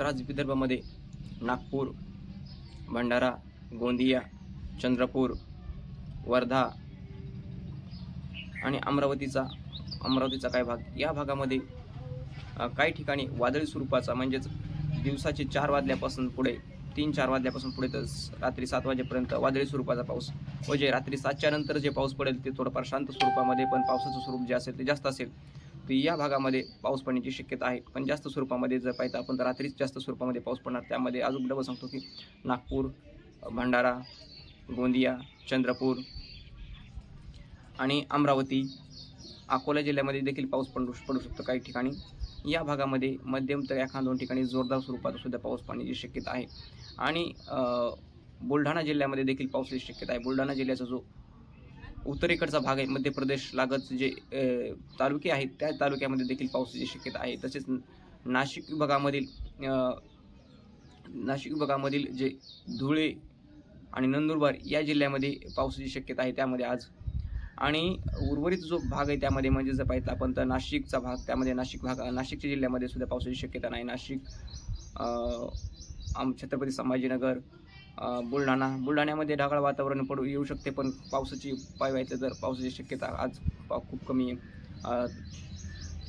तर आज विदर्भामध्ये नागपूर भंडारा गोंदिया चंद्रपूर वर्धा आणि अमरावतीचा अमरावतीचा काही भाग? या भागामध्ये काही ठिकाणी वादळी स्वरूपाचा म्हणजेच दिवसाचे चार वाजल्यापासून पुढे तीन चार वाजल्यापासून पुढे तर रात्री सात वाजेपर्यंत वादळी स्वरूपाचा पाऊस म्हणजे जे रात्री सातच्या नंतर जे पाऊस पडेल ते थोडंफार शांत स्वरूपामध्ये पण पावसाचं स्वरूप जे असेल ते जास्त असेल. तर या भागामध्ये पाऊस पडण्याची शक्यता आहे. पण जास्त स्वरूपामध्ये जर पाहिजे आपण तर रात्रीच जास्त स्वरूपामध्ये पाऊस पडणार. त्यामध्ये अजून डबल सांगतो की नागपूर भंडारा गोंदिया चंद्रपूर आणि अमरावती अकोला जिल्ह्यामध्ये देखील पाऊस पडू पडू शकतो काही ठिकाणी. या भागामध्ये मध्यम तर एखाद दोन ठिकाणी जोरदार स्वरूपात सुद्धा पाऊस पडण्याची शक्यता आहे. आणि बुलढाणा जिल्ह्यामध्ये देखील पावसाची शक्यता आहे. बुलढाणा जिल्ह्याचा जो उत्तरेकडचा भाग आहे. मध्य प्रदेश लागत जे तालुके आहेत त्या तालुक्यामध्ये देखील पावसाची शक्यता आहे. तसेच नाशिक विभागामधील नाशिक विभागामधील जे धुळे आणि नंदुरबार या जिल्ह्यामध्ये पावसाची शक्यता आहे त्यामध्ये आज. आणि उर्वरित जो भाग आहे त्यामध्ये म्हणजे जर पाहिजे आपण तर नाशिकचा भाग त्यामध्ये नाशिक भाग नाशिकच्या जिल्ह्यामध्ये सुद्धा पावसाची शक्यता नाही. नाशिक आम छत्रपती संभाजीनगर बुलढाणा. बुलढाण्यामध्ये ढगाळ वातावरण पडू येऊ शकते पण पावसाची पाय व्हायचं तर पावसाची शक्यता आज खूप कमी आहे.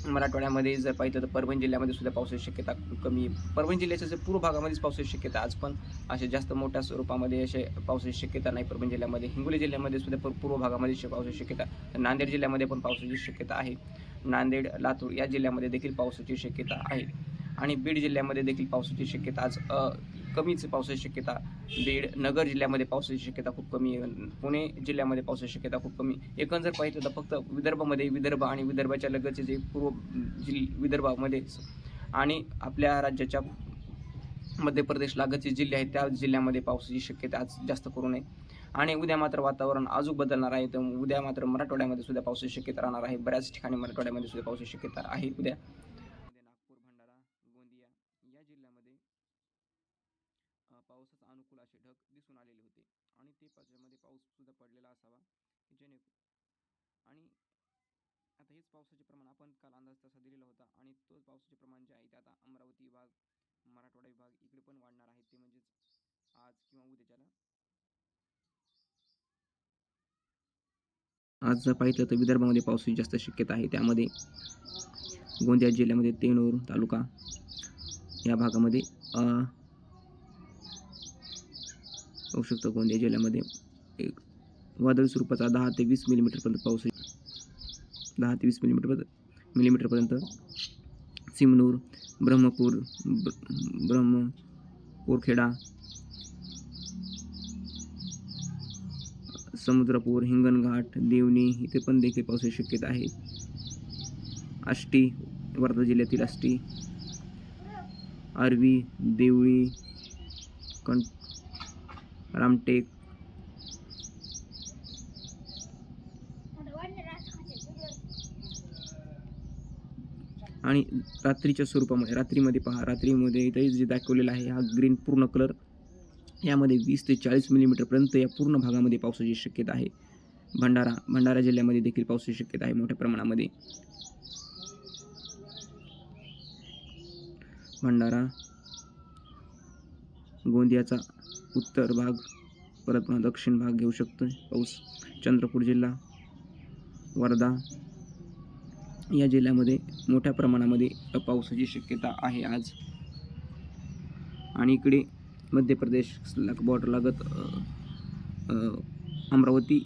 मराठवाड्यामध्ये जर पाहिजे तर परभणी जिल्ह्यामध्ये सुद्धा पावसाची शक्यता खूप कमी आहे. परभणी जिल्ह्याच्या जे पूर्व भागामध्येच पावसाची शक्यता आज पण असे जास्त मोठ्या स्वरूपामध्ये असे पावसाची शक्यता नाही. परभणी जिल्ह्यामध्ये हिंगोली जिल्ह्यामध्ये सुद्धा पूर्व भागामध्ये पावसाची शक्यता तर नांदेड जिल्ह्यामध्ये पण पावसाची शक्यता आहे. नांदेड लातूर या जिल्ह्यामध्ये देखील पावसाची शक्यता आहे. आणि बीड जिल्ह्यामध्ये देखील पावसाची शक्यता आज कमीच पावसाची शक्यता. बीड नगर जिल्ह्यामध्ये पावसाची शक्यता खूप कमी पुणे जिल्ह्यामध्ये पावसाची शक्यता खूप कमी एकंदर पाहिजे तर फक्त विदर्भामध्ये विदर्भ आणि विदर्भाच्या लगतचे जे पूर्व जिल विदर्भामध्ये आणि आपल्या राज्याच्या मध्य प्रदेश लागतचे जिल्हे आहेत त्या जिल्ह्यामध्ये पावसाची शक्यता आज जास्त करू नये. आणि उद्या मात्र वातावरण अजून बदलणार आहे. तर उद्या मात्र मराठवाड्यामध्ये सुद्धा पावसाची शक्यता राहणार आहे. बऱ्याच ठिकाणी मराठवाड्यामध्ये सुद्धा पावसाची शक्यता आहे उद्या नागपूर भंडारा गोंदिया या जिल्ह्यामध्ये अ, पावसाचा अनुकूल असे ढग दिसून आलेले होते आणि ते त्याच्यामध्ये पाऊस सुद्धा पडलेला असावा की जेणे आणि आता हेच पावसाचे प्रमाण आपण काल अंदाज तसा दिलेला होता आणि तोच पावसाचे प्रमाण जे आहे ते आता अमरावती विभाग मराठवाडा विभाग इकडे पण वाढणार आहे. ते म्हणजेच आज किंवा उद्याच्याला. आज जर पाहिलं तर विदर्भामध्ये पावसाची जास्त शक्यता आहे. त्यामध्ये गोंदिया जिल्ह्यामध्ये तेनूर तालुका या भागामध्ये अ, होऊ शकतो गोंदिया जिल्ह्यामध्ये एक वादळी स्वरूपाचा दहा ते वीस मिलीमीटरपर्यंत पाऊस आहे. दहा ते वीस मिलीमीटर मिलीमीटरपर्यंत सिमनूर ब्रह्मपूर ब्र- ब्रह्मपूरखेडा समुद्रपूर हिंगणघाट देवणी इथे पण देखील पावसाची शक्यता आहे. आष्टी वर्धा जिल्ह्यातील आष्टी आरवी देवळी कं रामटेक. आणि रात्रीच्या स्वरूपामध्ये रात्रीमध्ये पहा रात्रीमध्ये इथे जे दाखवलेलं आहे हा ग्रीन पूर्ण कलर यामध्ये वीस ते चाळीस मिलीमीटरपर्यंत या पूर्ण भागामध्ये पावसाची शक्यता आहे. भंडारा भंडारा जिल्ह्यामध्ये देखील पावसाची शक्यता आहे मोठ्या प्रमाणामध्ये. भंडारा गोंदियाचा उत्तर भाग परत पुन्हा दक्षिण भाग घेऊ शकतो पाऊस चंद्रपूर जिल्हा वर्धा. या जिल्ह्यामध्ये मोठ्या प्रमाणामध्ये पावसाची शक्यता आहे आज. आणि इकडे मध्य प्रदेश बॉर्डर लागत अमरावती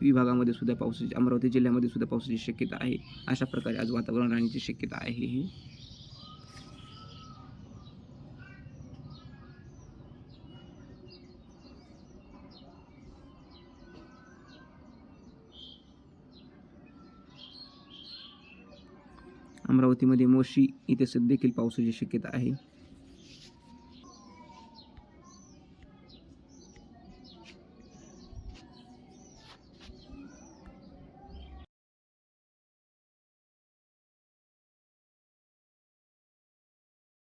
विभागामध्ये सुद्धा पावसाची अमरावती जिल्ह्यामध्ये सुद्धा पावसाची शक्यता आहे. अशा प्रकारे आज वातावरण राहण्याची शक्यता आहे ही. अमरावतीमध्ये मोशी इथे देखील पावसाची शक्यता आहे.